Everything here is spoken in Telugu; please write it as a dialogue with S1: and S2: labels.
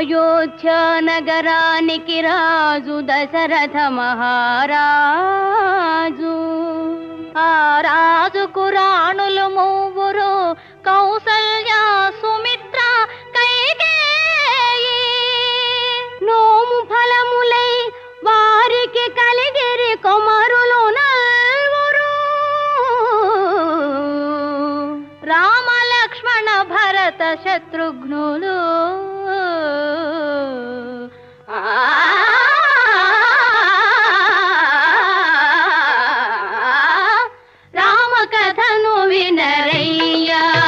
S1: అయోధ్య నగరానికి రాజు దశరథ మహారాజు. ఆ రాజు కురాణులు మూవురు కౌసల్య సుమిత్ర కైకేయి. నోము ఫలములై వారికి కలిగిరి కొమరులు నల్వురు. రామ లక్ష్మణ భరత శత్రుఘ్నులు.